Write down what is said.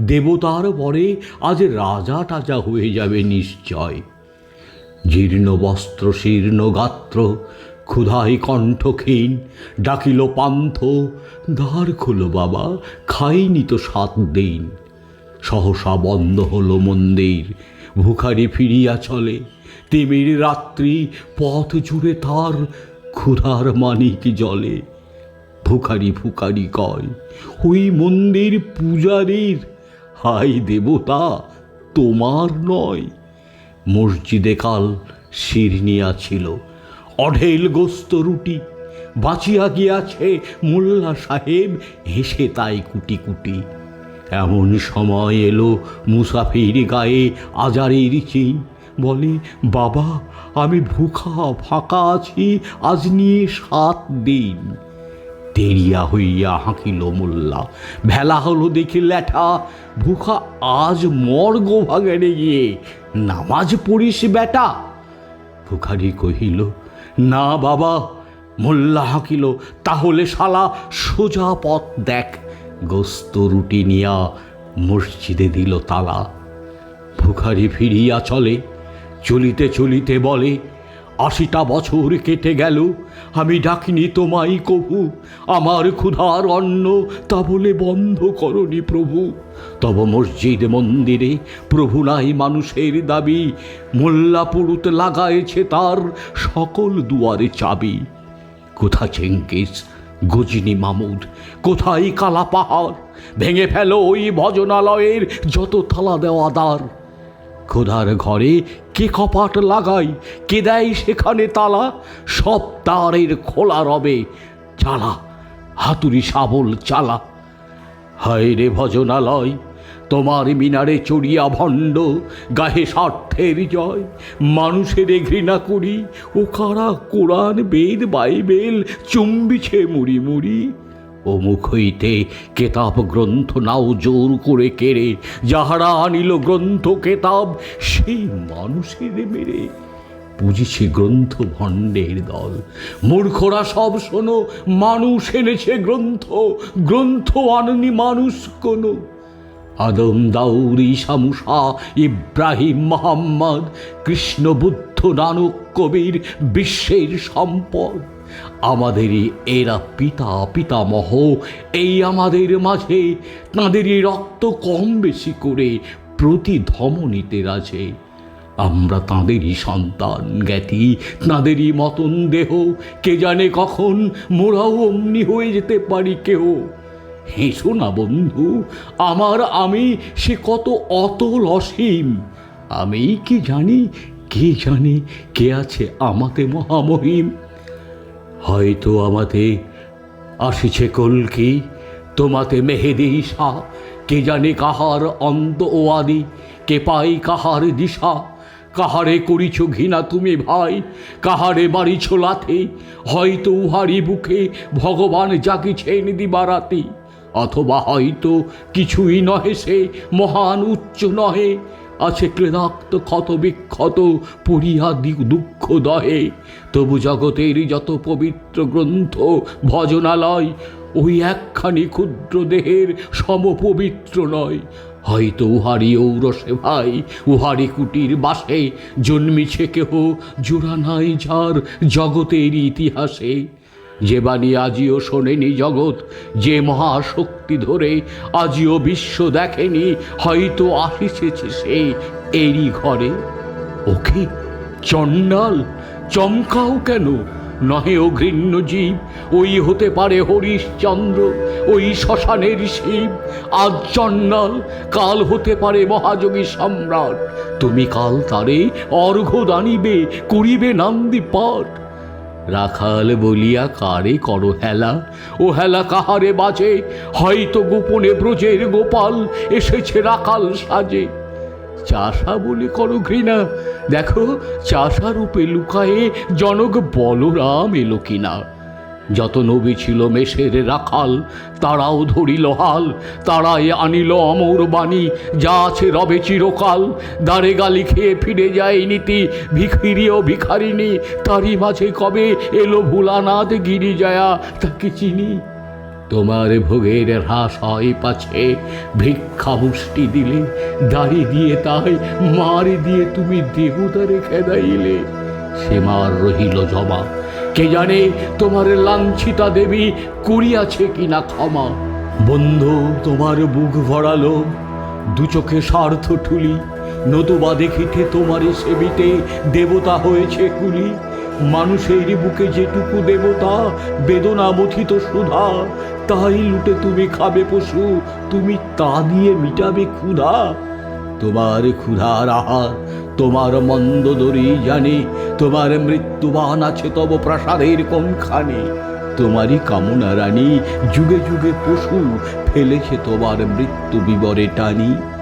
দেবতার পরে আজ রাজা টাজা হয়ে যাবে নিশ্চয়। জীর্ণ বস্ত্র, শীর্ণ গাত্র, ক্ষুধাই কণ্ঠক্ষীণ, ডাকিল পান্থ, দ্বার খোলো বাবা, খাইনি তো সাত দিন। সহসা বন্ধ হলো মন্দির, ভুখারি ফিরিয়া চলে। তিমির রাত্রি পথ জুড়ে তার ক্ষুধার মানিক জলে। ভুখারি ফুকারি কয় ওই মন্দির পূজারীর হাই দেবতা, তোমার নয়। মসজিদে কাল শিরনিয়া ছিল অঢেল গোস্ত রুটি। বাঁচিয়া গিয়াছে মোল্লা সাহেব, হেসে তাই কুটি কুটি। এমন সময় এলো মুসাফির গায়ে আজারের চিন বলে, বাবা, আমি ভুখা ফাঁকা আছি, আজ নিয়ে সাত দিন। তেরিয়া হইয়া হাঁকিল মোল্লা। ভেলা হলো দেখি ল্যাঠা ভুখা আজ মর্গ ভাগানে গিয়ে, নামাজ পড়িস বেটা? ভুখারি কহিল, না বাবা, মোল্লা হাঁকিল, তাহলে শালা সোজা পথ দেখ। গোস্ত রুটি নিয়া মসজিদে দিল তালা। ভুখারি ফিরিয়া চলে, চলিতে চলিতে বলে আশিটা বছর কেটে গেল। আমি ডাকিনি তোমাই কভু আমার ক্ষুধার অন্ন, তা বলে বন্ধ করনি প্রভু। তব মসজিদ মন্দিরে প্রভু নাই মানুষের দাবি মোল্লা পুরুত লাগায়েছে তার সকল দুয়ারে চাবি। কোথা চেঙ্গিস গজিনী মামুদ, কোথায় কালা পাহাড়, ভেঙে ফেলো ওই ভজনালয়ের যত তালা দেওয়া দ্বার। খোদার ঘরে কে কপাট লাগাই, কে দেয় সেখানে তালা? সব তারের খোলা রবে চালা হাতুড়ি শাবল চালা হায় রে ভজনালয়, তোমার মিনারে চড়িয়া ভণ্ড, গাহে স্বার্থের জয়। মানুষের ঘৃণা করি ও কারা কোরআন বেদ বাইবেল, চুম্বিছে মুড়ি মুড়ি। ও মুখ হইতে কেতাব গ্রন্থ নাও জোর করে কেড়ে, যাহারা আনিল গ্রন্থ কেতাব সেই মানুষের মেরে। বুঝেছে গ্রন্থ ভণ্ডের দল। মূর্খরা সব শোনো, মানুষ এনেছে গ্রন্থ গ্রন্থ আননি মানুষ কোনো। আদম দাউরি শামুষা ইব্রাহিম, মোহাম্মদ কৃষ্ণ বুদ্ধ নানক কবির বিশ্বের সম্পদ। আমাদেরই এরা পিতা, পিতামহ। এই আমাদের মাঝে তাঁদেরই রক্ত কম বেশি করে প্রতি ধমনীতে রাজে। আমরা তাঁদেরই সন্তান জ্ঞাতি, তাঁদেরই মতন দেহ। কে জানে কখন মোরাও অমনি হয়ে যেতে পারি কেউ হেসো না বন্ধু, আমার আমি সে কত অতল অসীম। আমি কি জানি, কে জানে কে আছে আমাতে মহামহিম। হয়তো আমাতে আসিছে কলকি তোমাতে মেহেদি শাহ কে জানে কাহার অন্ত ও আদি, কে পাই কাহার দিশা? কাহারে করিছ ঘৃণা তুমি ভাই, কাহারে বাড়িছ লাথে? হয়তো উহারি বুকে ভগবান জাগিছেন দিবারাতি, অথবা হয়তো কিছুই নহে সে মহান উচ্চ নহে। আছে ক্লেদাক্ত ক্ষত বিক্ষত পড়িয়া দি- দুঃখ দহে তবু জগতের যত পবিত্র গ্রন্থ, ভজনালয়, ওই একখানি ক্ষুদ্র দেহের সমপবিত্র নয়। হয়তো উহারি ঔরসে ভাই উহারি কুটির বাসে, জন্মিছে কেহ জোড়া নাই যার জগতের ইতিহাসে। যে বাণী আজিও শোনেনি জগৎ, যে মহাশক্তি ধরে, আজিও বিশ্ব দেখেনি, হয়তো আসিছেছে সে এরই ঘরে। ওকে চণ্ডাল, চমকাও কেন? নহে ও ঘৃণ্য জীব ওই হতে পারে হরিশচন্দ্র ওই শ্মশানের শিব। আজ চণ্ডাল, কাল হতে পারে মহাযোগী সম্রাট। তুমি কাল তারে অর্ঘ্য দানিবে, করিবে নান্দি পাঠ। রাখাল বলিয়া, কারে করো হেলা? ও হেলা কাহারে বাজে? হয়তো গোপনে ব্রজের গোপাল এসেছে রাখাল সাজে। চাষা বলে করো ঘৃণা। দেখো চাষা রূপে লুকায়ে জনক বলরাম এলো কিনা। যত নবী ছিল মেষের রাখাল, তারাও ধরিল হাল। তারাই আনিল অমর বাণী, যা আছে রবে চিরকাল। দাঁড়ে গালি খেয়ে ফিরে যায় নীতি, ভিখিরি ও ভিখারিণী। তারই মাঝে কবে এলো ভোলানাথ গিরি যায়া তাকে চিনি? তোমার ভোগের হ্রাস হয় পাছে। ভিক্ষা মুষ্টি দিলে, দাড়ি দিয়ে তাই মারি দিয়ে তুমি দেবতারে খেদাইলে সে মার রহিল জমা কে জানে তোমার লাঞ্ছিতা দেবী করিয়াছে কিনা ক্ষমা। বন্ধু, তোমার বুক ভরালো। দু চোখে স্বার্থ ঠুলি। নতুবা দেখিতে তোমারে সেবিতে দেবতা হয়েছে কুলি। মানুষের বুকে যেটুকু দেবতা বেদনা মথিত সুধা, তাই লুটে তুমি খাবে পশু, তুমি তা দিয়ে মিটাবে ক্ষুধা। তোমার ক্ষুধার আহার, তোমার মন্দ দরি জানে, তোমার মৃত্যুবান আছে তব প্রাসাদের কোনখানে তোমারই কামনা রানী, যুগে যুগে পশু ফেলেছে তোমার মৃত্যু বিবরে টানি।